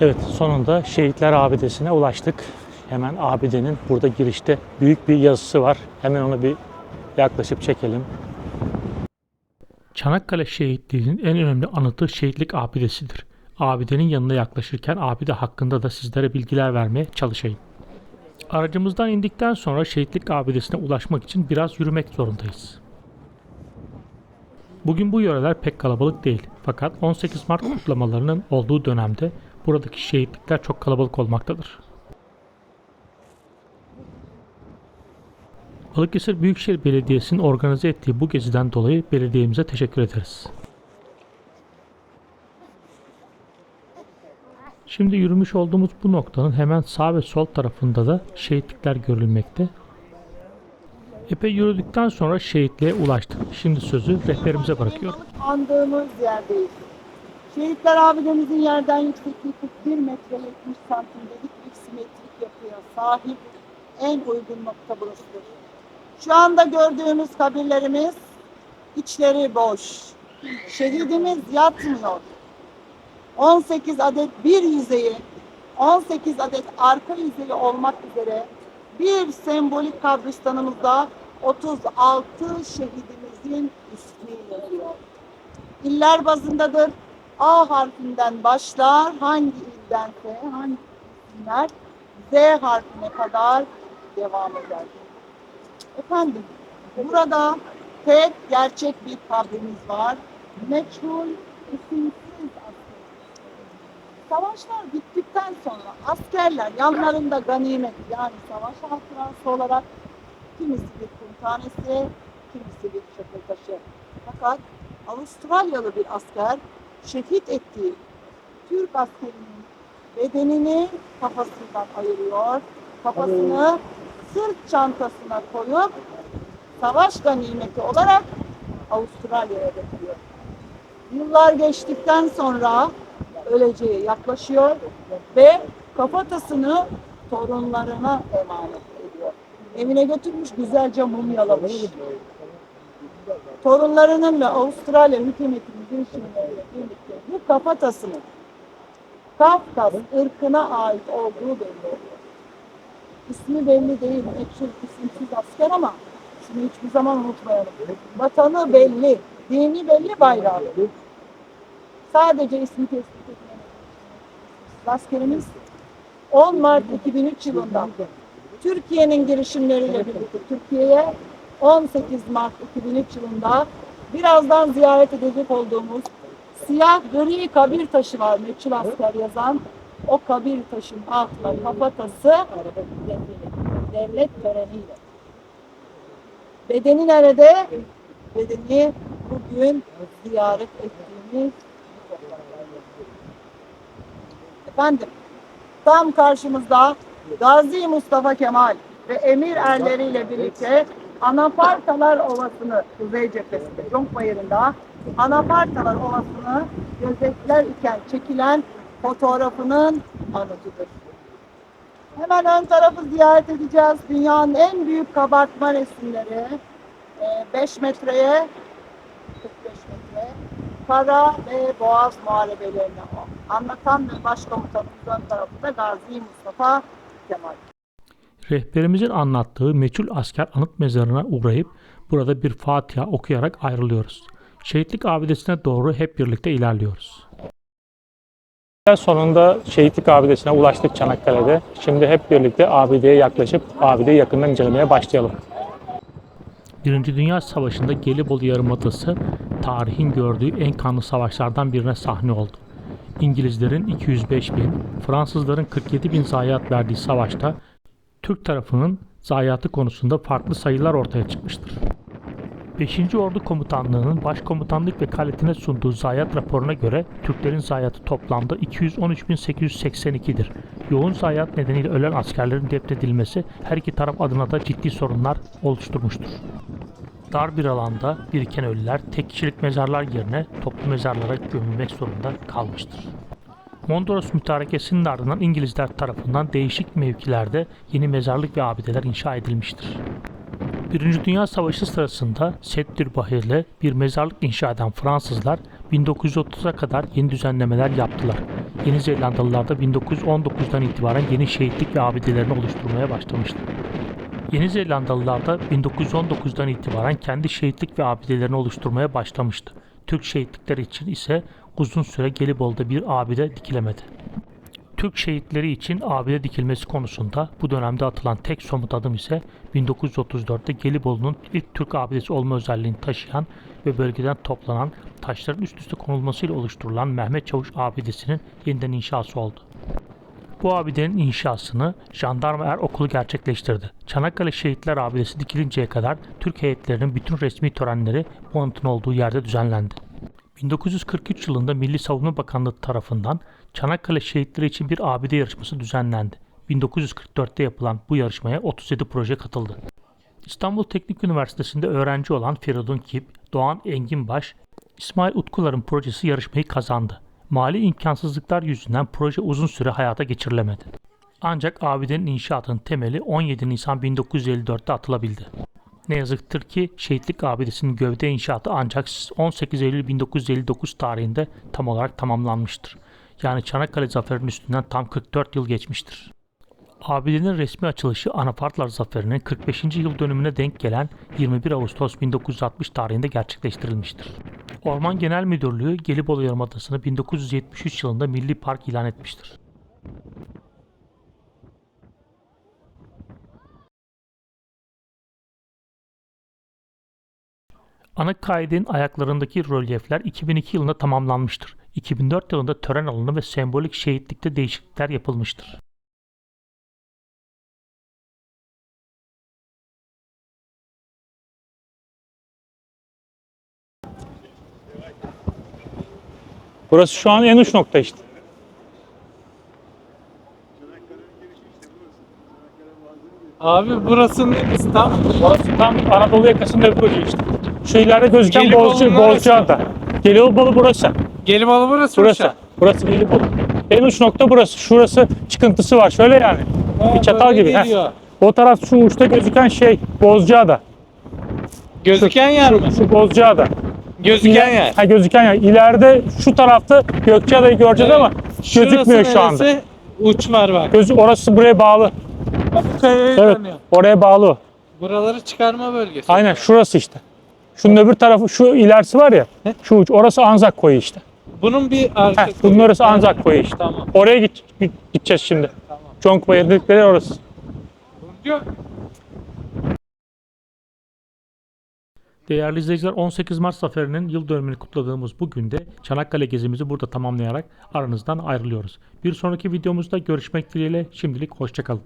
Evet sonunda Şehitler Abidesi'ne ulaştık. Hemen abidenin burada girişte büyük bir yazısı var. Hemen onu bir yaklaşıp çekelim. Çanakkale şehitliğinin en önemli anıtı şehitlik abidesidir. Abidenin yanına yaklaşırken abide hakkında da sizlere bilgiler vermeye çalışayım. Aracımızdan indikten sonra şehitlik abidesine ulaşmak için biraz yürümek zorundayız. Bugün bu yöreler pek kalabalık değil. Fakat 18 Mart kutlamalarının olduğu dönemde buradaki şehitlikler çok kalabalık olmaktadır. Balıkesir Büyükşehir Belediyesi'nin organize ettiği bu geziden dolayı belediyemize teşekkür ederiz. Şimdi yürümüş olduğumuz bu noktanın hemen sağ ve sol tarafında da şehitlikler görülmekte. Epey yürüdükten sonra şehitliğe ulaştık. Şimdi sözü rehberimize bırakıyorum. andığımız yerdeyiz. Şehitler abidemizin yerden yüksekliği 41 metre 70 santimlik bir simetrik yapıya sahip en uygun nokta burasıdır. Şu anda gördüğümüz kabirlerimiz içleri boş. Şehidimiz yatmıyor. 18 adet bir yüzeyi, 18 adet arka yüzeyi olmak üzere bir sembolik kabristanımızda 36 şehidimizin ismi yazıyor. İller bazındadır. A harfinden başlar. Hangi ildense, hangi isimler Z harfine kadar devam eder. Efendim, burada tek gerçek bir kabrimiz var. Meçhul, isimsiz. Savaşlar bittikten sonra askerler yanlarında ganimet yani savaş hatırası olarak kimisi bir kum tanesi, kimisi bir çakıl taşı. Fakat Avustralyalı bir asker şehit ettiği Türk askerinin bedenini kafasından ayırıyor. Kafasını sırt çantasına koyup savaş ganimeti olarak Avustralya'ya götürüyor. Yıllar geçtikten sonra öleceği yaklaşıyor ve kafatasını torunlarına emanet ediyor. Evine götürmüş güzelce mumyalamış. Torunlarının ve Avustralya hükümetinin girişimleriyle birlikte bu kafatasının Kafkas ırkına ait olduğu belli oluyor. İsmi belli değil, meçhul isimsiz asker ama şunu hiçbir zaman unutmayalım. Vatanı belli, dini belli, bayrağı belli. Sadece ismi tespit edilen askerimiz 10 Mart 2003 yılında Türkiye'nin girişimleriyle birlikte Türkiye'ye 18 Mart 2003 yılında birazdan ziyaret edecek olduğumuz siyah gri kabir taşı var meçhul asker yazan o kabir taşın altına kafatası devlet töreniyle. Bedeni nerede? Bedeni bugün ziyaret ettiğimiz. Efendim, tam karşımızda Gazi Mustafa Kemal ve emir erleriyle birlikte Anafartalar Ovası'nı Kuzey cephesinde, Jonkbayırı'nda Anafartalar Ovası'nı gözetler iken çekilen fotoğrafının anıtıdır. Hemen ön tarafı ziyaret edeceğiz. Dünyanın en büyük kabartma resimleri. 5 metreye 45 metre. Kara ve Boğaz muharebelerini anlatan ve başkomutanımız ön tarafında Gazi Mustafa Kemal. Rehberimizin anlattığı meçhul asker anıt mezarına uğrayıp burada bir Fatiha okuyarak ayrılıyoruz. Şehitlik abidesine doğru hep birlikte ilerliyoruz. Sonunda Şehitlik Abidesi'ne ulaştık Çanakkale'de. Şimdi hep birlikte abideye yaklaşıp abideyi yakından incelemeye başlayalım. Birinci Dünya Savaşı'nda Gelibolu Yarımadası tarihin gördüğü en kanlı savaşlardan birine sahne oldu. İngilizlerin 205 bin, Fransızların 47 bin zayiat verdiği savaşta Türk tarafının zayiatı konusunda farklı sayılar ortaya çıkmıştır. 5. Ordu Komutanlığı'nın başkomutanlık vekaletine sunduğu zayiat raporuna göre Türklerin zayiatı toplamda 213.882'dir. Yoğun zayiat nedeniyle ölen askerlerin defnedilmesi her iki taraf adına da ciddi sorunlar oluşturmuştur. Dar bir alanda biriken ölüler tek kişilik mezarlar yerine toplu mezarlara gömülmek zorunda kalmıştır. Mondros mütarekesinin ardından İngilizler tarafından değişik mevkilerde yeni mezarlık ve abideler inşa edilmiştir. Birinci Dünya Savaşı sırasında Settürbahir'le bir mezarlık inşa eden Fransızlar 1930'a kadar yeni düzenlemeler yaptılar. Yeni Zelandalılar da 1919'dan itibaren yeni şehitlik ve abidelerini oluşturmaya başlamıştı. Yeni Zelandalılar da 1919'dan itibaren kendi şehitlik ve abidelerini oluşturmaya başlamıştı. Türk şehitlikleri için ise uzun süre Gelibolu'da bir abide dikilemedi. Türk şehitleri için abide dikilmesi konusunda bu dönemde atılan tek somut adım ise 1934'te Gelibolu'nun ilk Türk abidesi olma özelliğini taşıyan ve bölgeden toplanan taşların üst üste konulmasıyla oluşturulan Mehmet Çavuş abidesinin yeniden inşası oldu. Bu abidenin inşasını Jandarma Er Okulu gerçekleştirdi. Çanakkale Şehitler Abidesi dikilinceye kadar Türk heyetlerinin bütün resmi törenleri bu anıtın olduğu yerde düzenlendi. 1943 yılında Milli Savunma Bakanlığı tarafından Çanakkale şehitleri için bir abide yarışması düzenlendi. 1944'te yapılan bu yarışmaya 37 proje katıldı. İstanbul Teknik Üniversitesi'nde öğrenci olan Feridun Kip, Doğan Enginbaş, İsmail Utkular'ın projesi yarışmayı kazandı. Mali imkansızlıklar yüzünden proje uzun süre hayata geçirilemedi. Ancak abidenin inşaatının temeli 17 Nisan 1954'te atılabildi. Ne yazıktır ki şehitlik abidesinin gövde inşaatı ancak 18 Eylül 1959 tarihinde tam olarak tamamlanmıştır. Yani Çanakkale Zaferi'nin üstünden tam 44 yıl geçmiştir. Abidenin resmi açılışı Anafartlar Zaferi'nin 45. yıl dönümüne denk gelen 21 Ağustos 1960 tarihinde gerçekleştirilmiştir. Orman Genel Müdürlüğü Gelibolu Yarımadası'nı 1973 yılında Milli Park ilan etmiştir. Ana kaidin ayaklarındaki rölyefler 2002 yılında tamamlanmıştır. 2004 yılında tören alanı ve sembolik şehitlikte değişiklikler yapılmıştır. Burası şu an en uç nokta işte. Abi burası tam? Burası tam Anadolu yakasında bir bölge işte. Şu ileride gözüken Gelibolu Bozca, neresi? Bozcaada. Gelibolu burası. Gelibolu burası. Burası. Uşak. Burası Gelibolu. En uç nokta burası. Şurası çıkıntısı var. Şöyle yani. Ha, bir çatal gibi. heh. O taraf şu uçta gözüken şey Bozcaada. Gözüken yer mi? Şu Bozcaada. Gözüken yer. Ha gözüken yer. İleride şu tarafta Gökçeada'yı göreceğiz Evet. ama gözükmüyor Şurası şu anda. neresi? Uç var bak. Gözü orası buraya bağlı. Kayayı Evet. tanıyor. Oraya bağlı. Buraları çıkarma bölgesi. Aynen şurası işte. Şunun öbür tarafı şu ilerisi var ya. Şu uç orası Anzak koyu işte. Bunun bir arka Heh, bunun orası Anzak koyu işte. Tamam. Oraya git, git- gideceğiz şimdi. Tamam. Çonkbayır dedikleri orası. Yok. Değerli izleyiciler 18 Mart Zaferi'nin yıl dönümünü kutladığımız bu günde Çanakkale gezimizi burada tamamlayarak aranızdan ayrılıyoruz. Bir sonraki videomuzda görüşmek dileğiyle şimdilik hoşçakalın.